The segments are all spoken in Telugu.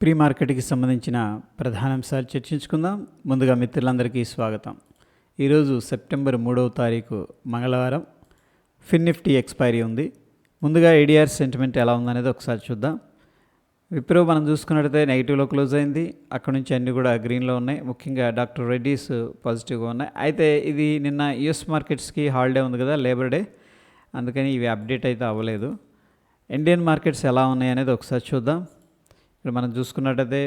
ప్రీ మార్కెట్కి సంబంధించిన ప్రధాన అంశాలు చర్చించుకుందాం. ముందుగా మిత్రులందరికీ స్వాగతం. ఈరోజు సెప్టెంబర్ మూడవ తారీఖు మంగళవారం. ఫిన్ నిఫ్టీ ఎక్స్పైరీ ఉంది. ముందుగా ఏడిఆర్ సెంటిమెంట్ ఎలా ఉందనేది ఒకసారి చూద్దాం. విప్రో మనం చూసుకున్నట్టయితే నెగిటివ్లో క్లోజ్ అయింది. అక్కడ నుంచి అన్నీ కూడా గ్రీన్లో ఉన్నాయి. ముఖ్యంగా డాక్టర్ రెడ్డీస్ పాజిటివ్గా ఉన్నాయి. అయితే ఇది నిన్న యుఎస్ మార్కెట్స్కి హాలిడే ఉంది కదా లేబర్ డే. అందుకని ఇవి అప్డేట్ అయితే అవ్వలేదు. ఇండియన్ మార్కెట్స్ ఎలా ఉన్నాయి అనేది ఒకసారి చూద్దాం. ఇక్కడ మనం చూసుకున్నట్టయితే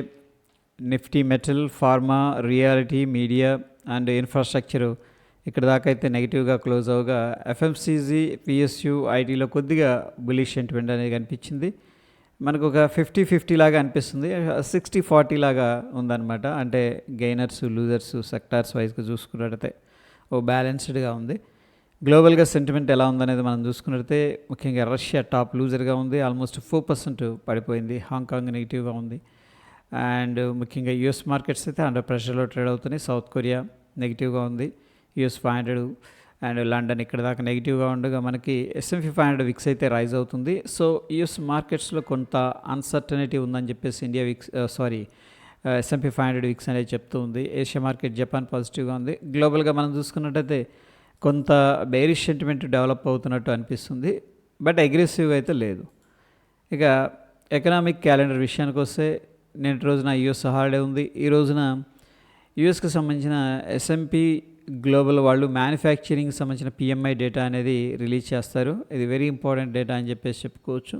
Nifty metal pharma realty media and infrastructure ఇక్కడ దాకా అయితే నెగిటివ్గా క్లోజ్ అవగా ఎఫ్ఎంసీజీ పిఎస్యు ఐటీలో కొద్దిగా బులిష్ సెంటిమెంట్ అనేది కనిపించింది. మనకు ఒక ఫిఫ్టీ ఫిఫ్టీ లాగా అనిపిస్తుంది. సిక్స్టీ ఫార్టీ లాగా ఉందన్నమాట. అంటే గెయినర్స్ లూజర్స్ సెక్టార్స్ వైజ్గా చూసుకున్నట్టయితే ఓ బ్యాలెన్స్డ్గా ఉంది. గ్లోబల్గా సెంటిమెంట్ ఎలా ఉందనేది మనం చూసుకున్నట్లయితే ముఖ్యంగా రష్యా టాప్ లూజర్గా ఉంది. ఆల్మోస్ట్ ఫోర్ పర్సెంట్ పడిపోయింది. హాంకాంగ్ నెగిటివ్గా ఉంది. అండ్ ముఖ్యంగా యుఎస్ మార్కెట్స్ అయితే అండర్ ప్రెషర్లో ట్రేడ్ అవుతున్నాయి. సౌత్ కొరియా నెగిటివ్గా ఉంది. US five hundred and London ఇక్కడ దాకా నెగిటివ్గా ఉండగా మనకి S and P five hundred VIX అయితే రైజ్ అవుతుంది. సో యుఎస్ మార్కెట్స్లో కొంత అన్సర్టనిటీ ఉందని చెప్పేసి India VIX sorry S and P five hundred VIX అనేది చెప్తూ ఉంది. ఏషియా మార్కెట్ జపాన్ పాజిటివ్గా ఉంది. గ్లోబల్గా మనం చూసుకున్నట్టయితే కొంత బేరిష్ సెంటిమెంట్ డెవలప్ అవుతున్నట్టు అనిపిస్తుంది బట్ అగ్రెసివ్ అయితే లేదు. ఇక ఎకనామిక్ క్యాలెండర్ విషయానికి వస్తే నేటి రోజున యుఎస్ హాలిడే ఉంది. ఈ రోజున యుఎస్కి సంబంధించిన ఎస్ఎంపి గ్లోబల్ వాళ్ళు మ్యానుఫ్యాక్చరింగ్ సంబంధించిన పిఎంఐ డేటా అనేది రిలీజ్ చేస్తారు. ఇది వెరీ ఇంపార్టెంట్ డేటా అని చెప్పేసి చెప్పుకోవచ్చు.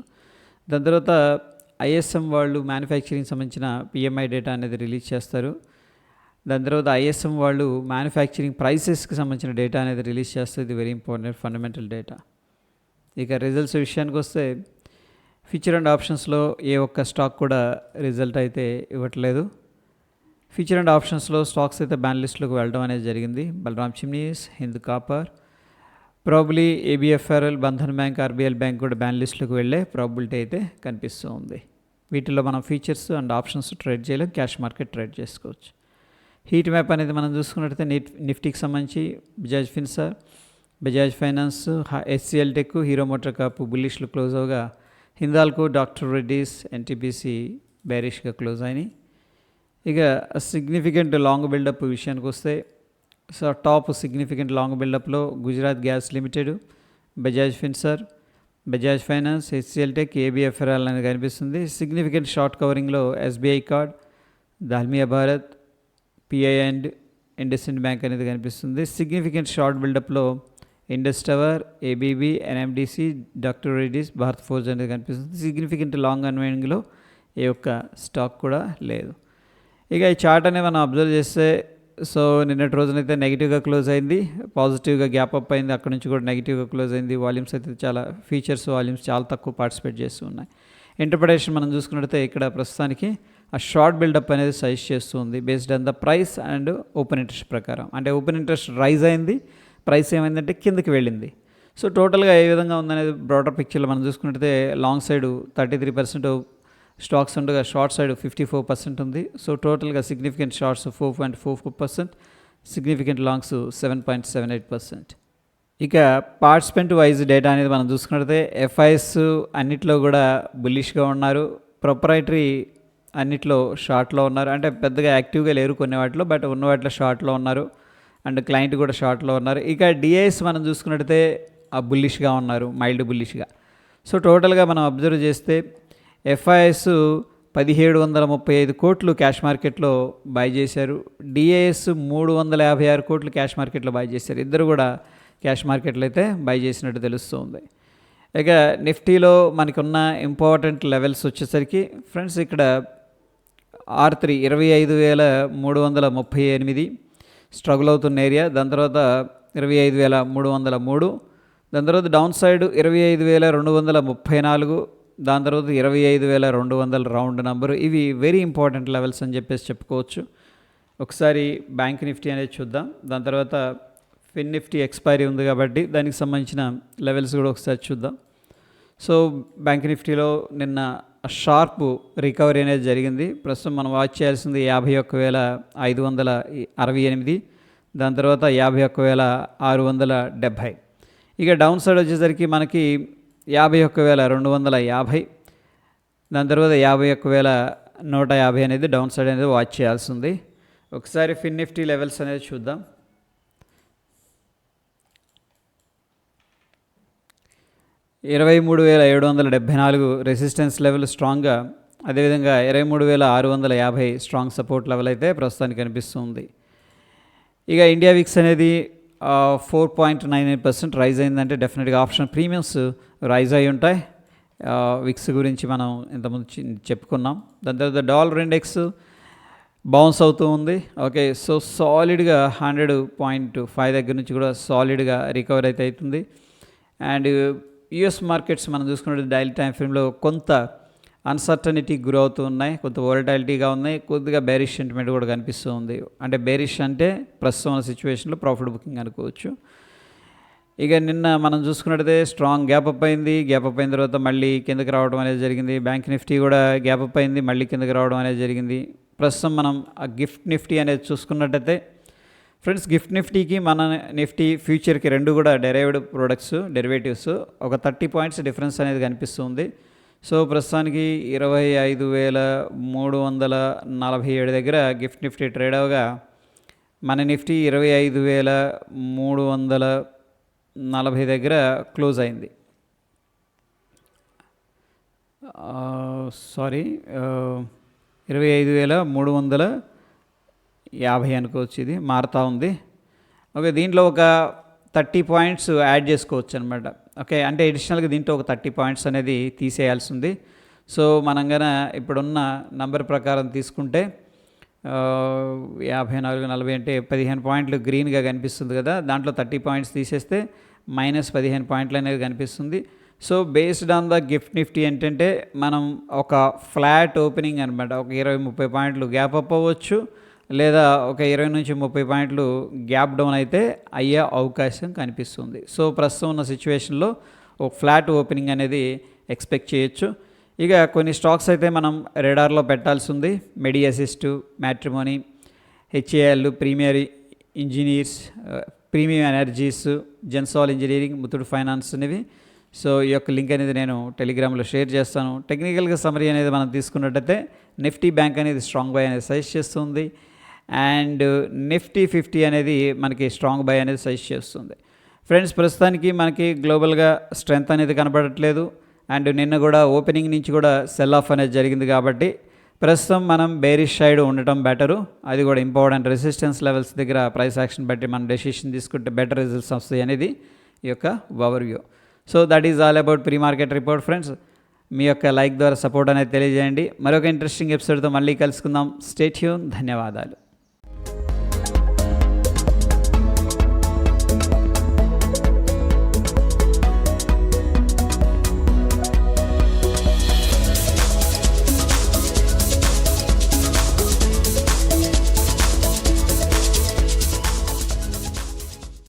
దాని తర్వాత ఐఎస్ఎం వాళ్ళు మ్యానుఫ్యాక్చరింగ్ సంబంధించిన పిఎంఐ డేటా అనేది రిలీజ్ చేస్తారు. దాని తర్వాత ఐఎస్ఎం వాళ్ళు మ్యానుఫ్యాక్చరింగ్ ప్రైసెస్కి సంబంధించిన డేటా అనేది రిలీజ్ చేస్తారు ఇది వెరీ ఇంపార్టెంట్ ఫండమెంటల్ డేటా ఇక రిజల్ట్స్ విషయానికి వస్తే ఫ్యూచర్ అండ్ ఆప్షన్స్లో ఏ ఒక్క స్టాక్ కూడా రిజల్ట్ అయితే ఇవ్వట్లేదు. ఫ్యూచర్ అండ్ ఆప్షన్స్లో స్టాక్స్ అయితే బ్యాన్ లిస్ట్లోకి వెళ్ళడం అనేది జరిగింది. Balram chimneys Hind Copper probably ABFRL Bandhan Bank RBL Bank కూడా బ్యాన్ వెళ్ళే ప్రాబిలిటీ అయితే కనిపిస్తూ ఉంది. వీటిలో మనం ఫీచర్స్ అండ్ ఆప్షన్స్ ట్రేడ్ చేయలేం క్యాష్ మార్కెట్ ట్రేడ్ చేసుకోవచ్చు. హీట్ మ్యాప్ అనేది మనం చూసుకున్నట్టయితే నిఫ్ నిఫ్టీకి సంబంధించి Bajaj Finserv Bajaj Finance HCL Tech Hero Motor Corp బుల్లిష్లు close అవగా హిందాల్కో డాక్టర్ రెడ్డీస్ ఎన్టీపీసీ బ్యారిష్గా క్లోజ్ అయినాయి. ఇక సిగ్నిఫికెంట్ లాంగ్ బిల్డప్ విషయానికి వస్తే so top significant long బిల్డప్లో Gujarat Gas Limited Bajaj Finserv Bajaj Finance HCL Tech ABFRL అనేది కనిపిస్తుంది. Significant short కవరింగ్లో SBI Card Dalmia Bharat PI and IndusInd Bank అనేది కనిపిస్తుంది. Significant short బిల్డప్లో Indus Tower ABB NMDC doctor Reddy's Bharat Forge అనేది కనిపిస్తుంది. సిగ్నిఫికెంట్ లాంగ్ అన్వైంగ్లో ఏ ఒక్క స్టాక్ కూడా లేదు. ఇక ఈ చార్ట్ అనేది మనం అబ్జర్వ్ చేస్తే సో నిన్నటి రోజునైతే నెగిటివ్గా క్లోజ్ అయింది. పాజిటివ్గా గ్యాప్ అప్ అయింది. అక్కడ నుంచి కూడా నెగిటివ్గా క్లోజ్ అయింది. వాల్యూమ్స్ అయితే చాలా ఫీచర్స్ వాల్యూమ్స్ చాలా తక్కువ పార్టిసిపేట్ చేస్తూ ఉన్నాయి. ఇంటర్ప్రిటేషన్ మనం చూసుకున్నట్టయితే ఇక్కడ ప్రస్తుతానికి ఆ షార్ట్ బిల్డప్ అనేది సజెస్ట్ చేస్తుంది based on the price and open interest ప్రకారం. అంటే ఓపెన్ ఇంట్రెస్ట్ రైజ్ అయింది ప్రైస్ ఏమైందంటే కిందకి వెళ్ళింది. సో టోటల్గా ఏ విధంగా ఉందనేది బ్రాడర్ పిక్చర్లో మనం చూసుకుంటే long side thirty three percent stocks ఉండగా short side fifty four percent ఉంది. సో టోటల్గా significant shorts four point four four percent significant longs seven point seven eight percent. ఇక పార్టిసిపెంట్ వైజ్ డేటా అనేది మనం చూసుకున్నట్లయితే ఎఫ్ఐఎస్ అన్నిట్లో కూడా బుల్లిష్గా ఉన్నారు. ప్రొపరైటరీ అన్నిట్లో షార్ట్లో ఉన్నారు. అంటే పెద్దగా యాక్టివ్గా లేరు కొన్ని వాటిలో బట్ ఉన్న వాటిలో షార్ట్లో ఉన్నారు. అండ్ క్లయింట్ కూడా షార్ట్లో ఉన్నారు. ఇక డిఐఎస్ మనం చూసుకున్నట్టయితే ఆ బుల్లిష్గా ఉన్నారు మైల్డ్ బుల్లిష్గా. సో టోటల్గా మనం అబ్జర్వ్ చేస్తే ఎఫ్ఐఎస్ పదిహేడు వందల ముప్పై ఐదు కోట్లు క్యాష్ మార్కెట్లో బై చేశారు. డిఏఎస్ మూడు వందల యాభై ఆరు కోట్లు క్యాష్ మార్కెట్లో బై చేశారు. ఇద్దరు కూడా క్యాష్ మార్కెట్లో అయితే బై చేసినట్టు తెలుస్తుంది. ఇక నిఫ్టీలో మనకున్న ఇంపార్టెంట్ లెవెల్స్ వచ్చేసరికి ఫ్రెండ్స్ ఇక్కడ ఆర్ త్రీ ఇరవై ఐదు వేల మూడు వందల ముప్పై ఎనిమిది. స్ట్రగుల్ అవుతున్న ఏరియా. దాని తర్వాత ఇరవై ఐదు వేల మూడు వందల మూడు. దాని తర్వాత డౌన్ సైడ్ ఇరవై ఐదు వేల రెండు వందల ముప్పై నాలుగు. దాని తర్వాత ఇరవై ఐదు వేల రెండు వందల రౌండ్ నెంబరు. ఇవి వెరీ ఇంపార్టెంట్ లెవెల్స్ అని చెప్పేసి చెప్పుకోవచ్చు. ఒకసారి బ్యాంక్ నిఫ్టీ అనేది చూద్దాం. దాని తర్వాత ఫిన్ నిఫ్టీ ఎక్స్పైరీ ఉంది కాబట్టి దానికి సంబంధించిన లెవెల్స్ కూడా ఒకసారి చూద్దాం. సో బ్యాంక్ నిఫ్టీలో నిన్న షార్ప్ రికవరీ అనేది జరిగింది. ప్రస్తుతం మనం వాచ్ చేయాల్సింది యాభై ఒక్క వేల ఐదు వందల అరవై ఎనిమిది. దాని తర్వాత యాభై ఒక్క వేల ఆరు వందల డెబ్భై. ఇక డౌన్ సైడ్ వచ్చేసరికి మనకి యాభై ఒక్క వేల రెండు వందల యాభై. దాని తర్వాత యాభై ఒక్క వేల నూట యాభై అనేది డౌన్ సైడ్ అనేది వాచ్ చేయాల్సి ఉంది ఒకసారి ఫిన్ నిఫ్టీ లెవెల్స్ అనేది చూద్దాం. ఇరవై మూడు వేల ఏడు వందల డెబ్భై నాలుగు రెసిస్టెన్స్ లెవెల్ స్ట్రాంగ్గా అదేవిధంగా ఇరవై మూడు వేల ఆరు వందల యాభై స్ట్రాంగ్ సపోర్ట్ లెవెల్ అయితే ప్రస్తుతానికి కనిపిస్తుంది ఇక ఇండియా విక్స్ అనేది four point nine eight percent rise అయిందంటే డెఫినెట్గా ఆప్షన్ ప్రీమియమ్స్ రైజ్ అయి ఉంటాయి. విక్స్ గురించి మనం ఇంతకుముందు చెప్పుకున్నాం. దాని తర్వాత డాలర్ ఇండెక్స్ బౌన్స్ అవుతూ ఉంది. ఓకే సో సాలిడ్గా హండ్రెడ్ పాయింట్ ఫైవ్ దగ్గర నుంచి కూడా సాలిడ్గా రికవర్ అయితే అవుతుంది. అండ్ యుఎస్ మార్కెట్స్ మనం చూసుకున్నట్టు డైలీ టైం ఫ్రేమ్లో కొంత అన్సర్టనిటీ గురవుతూ ఉన్నాయి కొంత వోలటాలిటీగా ఉన్నాయి కొద్దిగా బేరిష్ సెంటిమెంట్ కూడా కనిపిస్తూ ఉంది. అంటే బేరిష్ అంటే ప్రస్తుతం ఉన్న సిచ్యువేషన్లో ప్రాఫిట్ బుకింగ్ అనుకోవచ్చు. ఇక నిన్న మనం చూసుకున్నట్టయితే స్ట్రాంగ్ గ్యాప్ అప్ అయింది. గ్యాప్ అప్ అయిన తర్వాత మళ్ళీ కిందకి రావడం అనేది జరిగింది. బ్యాంక్ నిఫ్టీ కూడా గ్యాప్ అప్ అయింది మళ్ళీ కిందకి రావడం అనేది జరిగింది. ప్రస్తుతం మనం ఆ గిఫ్ట్ నిఫ్టీ అనేది చూసుకున్నట్టయితే ఫ్రెండ్స్ గిఫ్ట్ నిఫ్టీకి మన నిఫ్టీ ఫ్యూచర్కి రెండు కూడా డెరైవ్డ్ ప్రొడక్ట్స్ డెరివేటివ్స్. ఒక థర్టీ పాయింట్స్ డిఫరెన్స్ అనేది కనిపిస్తుంది. సో ప్రస్తుతానికి ఇరవై ఐదు వేల మూడు వందల నలభై ఏడు దగ్గర గిఫ్ట్ నిఫ్టీ ట్రేడ్ అవగా మన నిఫ్టీ ఇరవై ఐదు వేల మూడు వందల నలభై దగ్గర క్లోజ్ అయింది. సారీ ఇరవై ఐదు వేల మూడు వందల యాభై అనుకోవచ్చు ఇది మారుతూ ఉంది. ఓకే దీంట్లో ఒక థర్టీ పాయింట్స్ యాడ్ చేసుకోవచ్చు అనమాట ఓకే అంటే అడిషనల్గా దీంట్లో ఒక థర్టీ పాయింట్స్ అనేది తీసేయాల్సి ఉంది. సో మనం గన ఇప్పుడున్న నంబర్ ప్రకారం తీసుకుంటే యాభై నాలుగు నలభై అంటే పదిహేను పాయింట్లు గ్రీన్గా కనిపిస్తుంది కదా దాంట్లో థర్టీ పాయింట్స్ తీసేస్తే మైనస్ పదిహేను పాయింట్లు అనేది కనిపిస్తుంది. So based on the GIFT Nifty ఏంటంటే మనం ఒక ఫ్లాట్ ఓపెనింగ్ అనమాట ఒక ఇరవై ముప్పై పాయింట్లు గ్యాప్ అప్ అవ్వచ్చు. లేదా ఒక ఇరవై నుంచి ముప్పై పాయింట్లు గ్యాప్ డౌన్ అయితే అయ్యే అవకాశం కనిపిస్తుంది. సో ప్రస్తుతం ఉన్న సిచ్యువేషన్లో ఒక ఫ్లాట్ ఓపెనింగ్ అనేది ఎక్స్పెక్ట్ చేయొచ్చు. ఇక కొన్ని స్టాక్స్ అయితే మనం రెడార్లో పెట్టాల్సి ఉంది Medi Assist Matrimony HAL Premier Engineers Premium Energies Gensol Engineering Muthoot Finance అనేవి. సో ఈ యొక్క లింక్ అనేది నేను టెలిగ్రామ్లో షేర్ చేస్తాను. టెక్నికల్గా సమరీ అనేది మనం తీసుకున్నట్టయితే నిఫ్టీ బ్యాంక్ అనేది స్ట్రాంగ్ బై అనేది సజెస్ట్ చేస్తుంది. అండ్ నిఫ్టీ ఫిఫ్టీ అనేది మనకి స్ట్రాంగ్ బై అనేది సజెస్ట్ చేస్తుంది. ఫ్రెండ్స్ ప్రస్తుతానికి మనకి గ్లోబల్గా స్ట్రెంగ్త్ అనేది కనపడట్లేదు అండ్ నిన్న కూడా ఓపెనింగ్ నుంచి కూడా సెల్ ఆఫ్ అనేది జరిగింది కాబట్టి ప్రస్తుతం మనం బేరిష్ సైడ్ ఉండటం బెటరు. అది కూడా ఇంపార్టెంట్. రెసిస్టెన్స్ లెవెల్స్ దగ్గర ప్రైస్ యాక్షన్ బట్టి మనం డెసిషన్ తీసుకుంటే బెటర్ రిజల్ట్స్ వస్తాయి అనేది ఈ యొక్క overview so that is all about pre market report friends. మీ యొక్క లైక్ ద్వారా సపోర్ట్ అనేది తెలియజేయండి. మరొక ఇంట్రెస్టింగ్ ఎపిసోడ్తో మళ్ళీ కలుసుకుందాం. స్టేట్యూన్ ధన్యవాదాలు.